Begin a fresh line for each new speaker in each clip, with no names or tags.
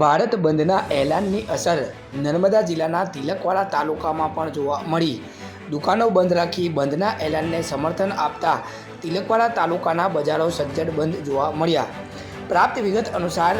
ભારત બંધના એલાનની અસર નર્મદા જિલ્લાના તિલકવાડા તાલુકામાં પણ જોવા મળી. દુકાનો બંધ રાખી બંધના એલાનને સમર્થન આપતા તિલકવાડા તાલુકાના બજારો સજ્જડ બંધ જોવા મળ્યા. પ્રાપ્ત વિગત અનુસાર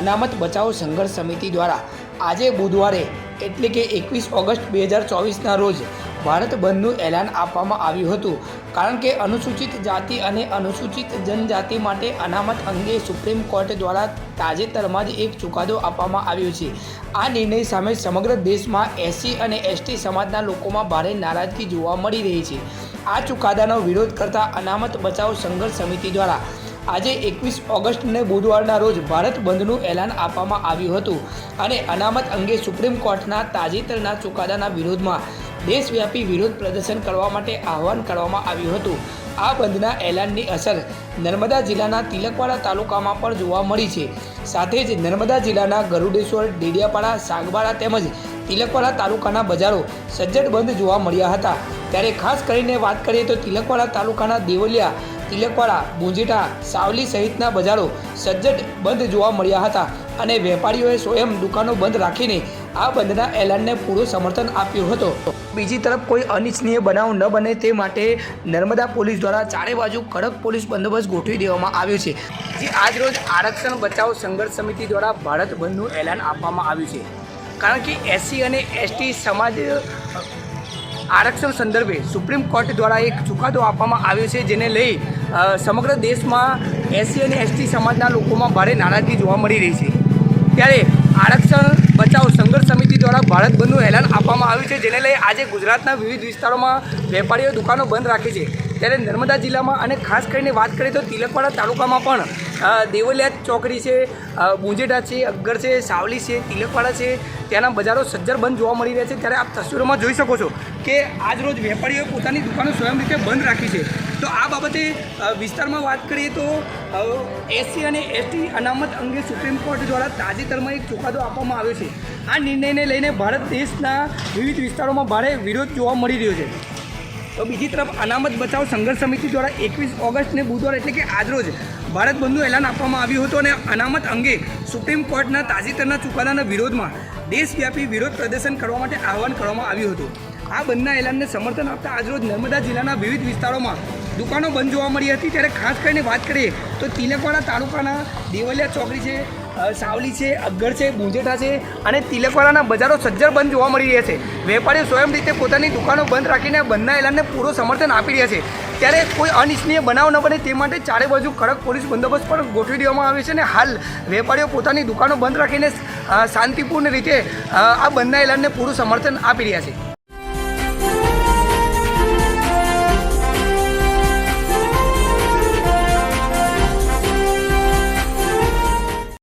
અનામત બચાવ સંઘર્ષ સમિતિ દ્વારા આજે બુધવારે એટલે કે એકવીસ ઓગસ્ટ બે હજાર ચોવીસના રોજ ભારત બંધનું એલાન આપવામાં આવ્યું હતું. કારણ કે અનુસૂચિત જાતિ અને અનુસૂચિત જનજાતિ માટે અનામત અંગે સુપ્રીમ કોર્ટ દ્વારા તાજેતરમાં જ એક ચુકાદો આપવામાં આવ્યો છે. આ નિર્ણય સામે સમગ્ર દેશમાં એસસી અને એસટી સમાજના લોકોમાં ભારે નારાજગી જોવા મળી રહી છે. આ ચુકાદાનો વિરોધ કરતા અનામત બચાવ સંઘર્ષ સમિતિ દ્વારા આજે એકવીસ ઓગસ્ટને બુધવારના રોજ ભારત બંધનું એલાન આપવામાં આવ્યું હતું અને અનામત અંગે સુપ્રીમ કોર્ટના તાજેતરના ચુકાદાના વિરોધમાં દેશવ્યાપી વિરોધ પ્રદર્શન કરવા માટે આહવાન કરવામાં આવ્યું હતું. આ બંધના એલાનની અસર નર્મદા જિલ્લાના તિલકવાડા તાલુકામાં પણ જોવા મળી છે. સાથે જ નર્મદા જિલ્લાના ગરુડેશ્વર, ડેડિયાપાડા સાગબાડા તેમજ તિલકવાડા તાલુકાના બજારો સજ્જડ બંધ જોવા મળ્યા હતા. ત્યારે ખાસ કરીને વાત કરીએ તો તિલકવાડા તાલુકાના દેવલિયા, તિલકવાડા બુંજીટા સાવલી સહિતના બજારો સજ્જડ બંધ જોવા મળ્યા હતા. અને વેપારીઓએ સ્વયં દુકાનો બંધ રાખીને આ બંધના એલાનને પૂરું સમર્થન આપ્યું હતું. બીજી તરફ કોઈ અનિચ્છનીય બનાવ ન બને તે માટે નર્મદા પોલીસ દ્વારા ચારે બાજુ કડક પોલીસ બંદોબસ્ત ગોઠવી દેવામાં આવ્યો છે. જે આજરોજ આરક્ષણ બચાવ સંઘર્ષ સમિતિ દ્વારા ભારત બંધનું એલાન આપવામાં આવ્યું છે. કારણ કે એસસી અને એસટી સમાજ આરક્ષણ સંદર્ભે સુપ્રીમ કોર્ટ દ્વારા એક ચુકાદો આપવામાં આવ્યો છે જેને લઈ સમગ્ર દેશમાં એસસી અને એસટી સમાજના લોકોમાં ભારે નારાજગી જોવા મળી રહી છે. ત્યારે આરક્ષણ બચાવ સંઘર્ષ સમિતિ દ્વારા ભારત બંધનું એલાન આપવામાં આવ્યું છે, જેને લઈ આજે ગુજરાતના વિવિધ વિસ્તારોમાં વેપારીઓ દુકાનો બંધ રાખી છે. ત્યારે નર્મદા જિલ્લામાં અને ખાસ કરીને વાત કરીએ તો તિલકવાડા તાલુકામાં પણ દેવલિયા ચોકડી છે બુંજેટા છે, અગર છે, સાવલી છે, તિલકવાડા છે, ત્યાંના બજારો સજ્જર બંધ જોવા મળી રહ્યા છે. ત્યારે આપ તસવીરોમાં જોઈ શકો છો કે આજ રોજ વેપારીઓએ પોતાની દુકાનો સ્વયં રીતે બંધ રાખી છે. તો આ બાબતે વિસ્તારમાં વાત કરીએ તો એસસી અને એસટી અનામત અંગે સુપ્રીમ કોર્ટ દ્વારા તાજેતરમાં એક ચુકાદો આપવામાં આવ્યો છે. આ નિર્ણયને લઈને ભારત દેશના વિવિધ વિસ્તારોમાં ભારે વિરોધ જોવા મળી રહ્યો છે. તો બીજી તરફ, અનામત બચાવ સંઘર્ષ સમિતિ દ્વારા એકવીસ ઓગસ્ટને બુધવાર એટલે કે આજરોજ ભારત બંધનું એલાન આપવામાં આવ્યું હતું અને અનામત અંગે સુપ્રીમ કોર્ટના તાજેતરના ચુકાદાના વિરોધમાં દેશવ્યાપી વિરોધ પ્રદર્શન કરવા માટે આહવાન કરવામાં આવ્યું હતું. આ બંધના એલાનને સમર્થન આપતા આજરોજ નર્મદા જિલ્લાના વિવિધ વિસ્તારોમાં દુકાનો બંધ જોવા મળી હતી. ત્યારે ખાસ કરીને વાત કરીએ તો તિલકવાડા તાલુકાના દેવલિયા ચોકડી છે સાવલી છે, અગર છે ગુંજેટા છે અને તિલકવાડાના બજારો સજ્જર બંધ જોવા મળી રહ્યા છે. વેપારીઓ સ્વયં રીતે પોતાની દુકાનો બંધ રાખીને બંધના એલાનને પૂરો સમર્થન આપી રહ્યા છે. ત્યારે કોઈ અનિચ્છનીય બનાવ ન બને તે માટે ચારે બાજુ કડક પોલીસ બંદોબસ્ત પણ ગોઠવી દેવામાં આવ્યો છે અને હાલ વેપારીઓ પોતાની દુકાનો બંધ રાખીને શાંતિપૂર્ણ રીતે આ બંધના એલાનને પૂરું સમર્થન આપી રહ્યા છે.